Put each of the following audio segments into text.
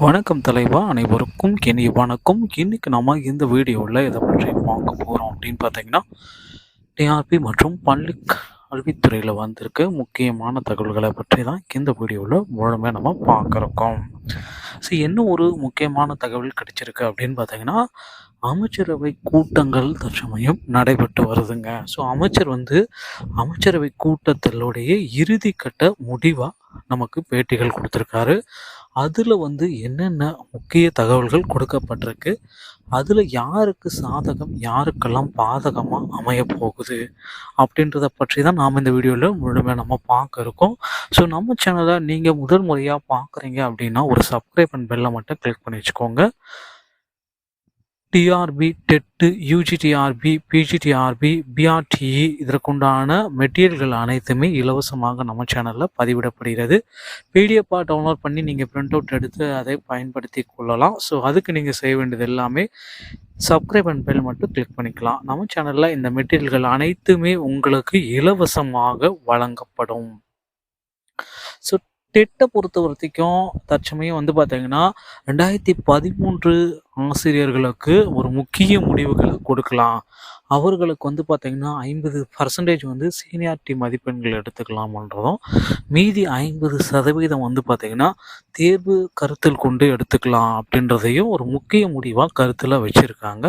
வணக்கம் தலைவா அனைவருக்கும் இனி வணக்கம். இன்னைக்கு நம்ம இந்த வீடியோவில் இதை பற்றி பார்க்க போகிறோம் அப்படின்னு பார்த்தீங்கன்னா டிஆர்பி மற்றும் பள்ளி கல்வித்துறையில் வந்திருக்க முக்கியமான தகவல்களை பற்றி தான் இந்த வீடியோவில் முழுமையாக நம்ம பார்க்குறோம் ஸோ என்ன ஒரு முக்கியமான தகவல் கிடைச்சிருக்கு அப்படின்னு பார்த்தீங்கன்னா அமைச்சரவை கூட்டங்கள் தற்சமயம் நடைபெற்று வருதுங்க. ஸோ அமைச்சர் வந்து அமைச்சரவை கூட்டத்தினுடைய இறுதிக்கட்ட முடிவாக நமக்கு பேட்டிகள் கொடுத்துருக்காரு. அதில் வந்து என்னென்ன முக்கிய தகவல்கள் கொடுக்கப்பட்டிருக்கு? அதில் யாருக்கு சாதகம் யாருக்கெல்லாம் பாதகமாக அமைய போகுது? அப்படின்றத பற்றி தான் நாம் இந்த வீடியோவில் முழுமையாக நம்ம பார்க்க இருக்கோம். ஸோ நம்ம சேனலை நீங்கள் முதல் முறையாக பார்க்குறீங்க அப்படின்னா ஒரு சப்ஸ்கிரைப் அண்ட் பெல்லை மட்டும் கிளிக் பண்ணி வச்சுக்கோங்க. TRB TET UG TRB PG TRB BRTE இதற்குண்டான மெட்டீரியல்கள் அனைத்துமே இலவசமாக நம்ம சேனலில் பதிவிடப்படுகிறது. பிடிஎஃபாக டவுன்லோட் பண்ணி நீங்கள் பிரிண்ட் அவுட் எடுத்து அதை பயன்படுத்தி கொள்ளலாம். ஸோ அதுக்கு நீங்கள் செய்ய வேண்டியது எல்லாமே சப்ஸ்கிரைப் அண்ட் பெல் மட்டும் கிளிக் பண்ணிக்கலாம். நம்ம சேனலில் இந்த மெட்டீரியல்கள் அனைத்துமே உங்களுக்கு இலவசமாக வழங்கப்படும். ஸோ டெட்டை பொறுத்த வரைக்கும் தற்சமயம் வந்து பார்த்தீங்கன்னா ரெண்டாயிரத்தி பதிமூன்று ஆசிரியர்களுக்கு ஒரு முக்கிய முடிவுகளை கொடுக்கலாம். அவர்களுக்கு வந்து பார்த்திங்கன்னா ஐம்பது பர்சன்டேஜ் வந்து சீனியாரிட்டி மதிப்பெண்கள் எடுத்துக்கலாம்ன்றதும் மீதி ஐம்பது சதவீதம் வந்து பார்த்திங்கன்னா தேர்வு கருத்தில் கொண்டு எடுத்துக்கலாம் அப்படின்றதையும் ஒரு முக்கிய முடிவாக கருத்தில் வச்சுருக்காங்க.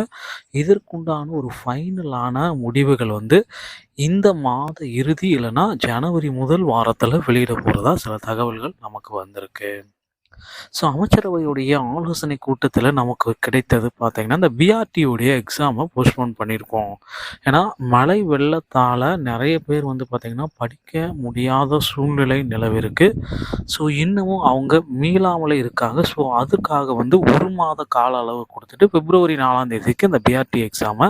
இதற்குண்டான ஒரு ஃபைனலான முடிவுகள் வந்து இந்த மாத இறுதி இல்லைன்னா ஜனவரி முதல் வாரத்தில் வெளியிட போகிறதா சில தகவல்கள் நமக்கு வந்திருக்கு. ஸோ அமைச்சரவையுடைய ஆலோசனை கூட்டத்தில் நமக்கு கிடைத்தது பார்த்திங்கன்னா இந்த பிஆர்டியோடைய எக்ஸாமை போஸ்ட்போன் பண்ணியிருக்கோம் ஏன்னா மழை வெள்ளத்தால் நிறைய பேர் வந்து பார்த்திங்கன்னா படிக்க முடியாத சூழ்நிலை நிலவிருக்கு. ஸோ இன்னமும் அவங்க மீளாமலே இருக்காங்க. ஸோ அதுக்காக வந்து ஒரு மாத கால அளவு கொடுத்துட்டு பிப்ரவரி நாலாம் தேதிக்கு இந்த பிஆர்டி எக்ஸாமை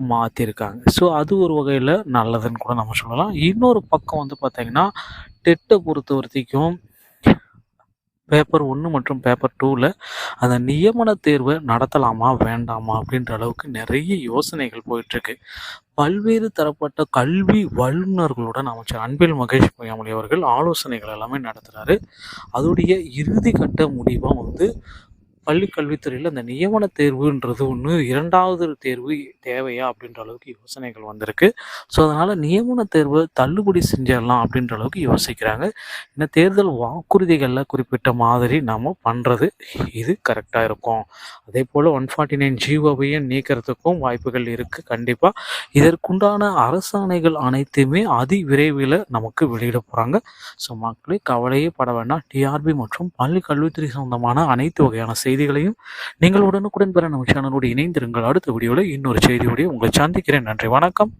மாற்றிருக்காங்க ஸோ அது ஒரு வகையில் நல்லதுன்னு கூட நம்ம சொல்லலாம். இன்னொரு பக்கம் வந்து பார்த்திங்கன்னா டெட்டை பொறுத்த வரைக்கும் பேப்பர் ஒன்று மற்றும் பேப்பர் டூவில் அந்த நியமன தேர்வை நடத்தலாமா வேண்டாமா அப்படின்ற அளவுக்கு நிறைய யோசனைகள் போயிட்டுருக்கு. பல்வேறு தரப்பட்ட கல்வி வல்லுநர்களுடன் அமைச்சர் அன்பில் மகேஷ் பொய்யாமொழி அவர்கள் ஆலோசனைகள் எல்லாமே நடத்துகிறாரு அதோடைய இறுதி கட்ட முடிவாக வந்து பள்ளி கல்வித்துறையில் அந்த நியமன தேர்வுன்றது ஒன்று இரண்டாவது தேர்வு தேவையா அப்படின்ற அளவுக்கு யோசனைகள் வந்திருக்கு. ஸோ அதனால் நியமன தேர்வு தள்ளுபடி செஞ்சிடலாம் அப்படின்ற அளவுக்கு யோசிக்கிறாங்க. இந்த தேர்தல் வாக்குறுதிகளில் குறிப்பிட்ட மாதிரி நாம் பண்ணுறது இது கரெக்டாக இருக்கும். அதே போல் ஒன் ஃபார்ட்டி நைன் ஜீவோவையும் நீக்கிறதுக்கும் வாய்ப்புகள் இருக்குது கண்டிப்பாக இதற்குண்டான அரசாணைகள் அனைத்துமே அதி விரைவில் நமக்கு வெளியிட போகிறாங்க ஸோ மக்களே கவலையே பட வேண்டாம். டிஆர்பி மற்றும் பள்ளி கல்வித்துறை சம்பந்தமான அனைத்து வகையான செய்திகளையும் நீங்கள் உடனுக்குடன் பெற நம்ம சேனலோடு இணைந்திருங்கள். அடுத்த வீடியோவில் இன்னொரு செய்தியோடய உங்களை சந்திக்கிறேன். நன்றி வணக்கம்.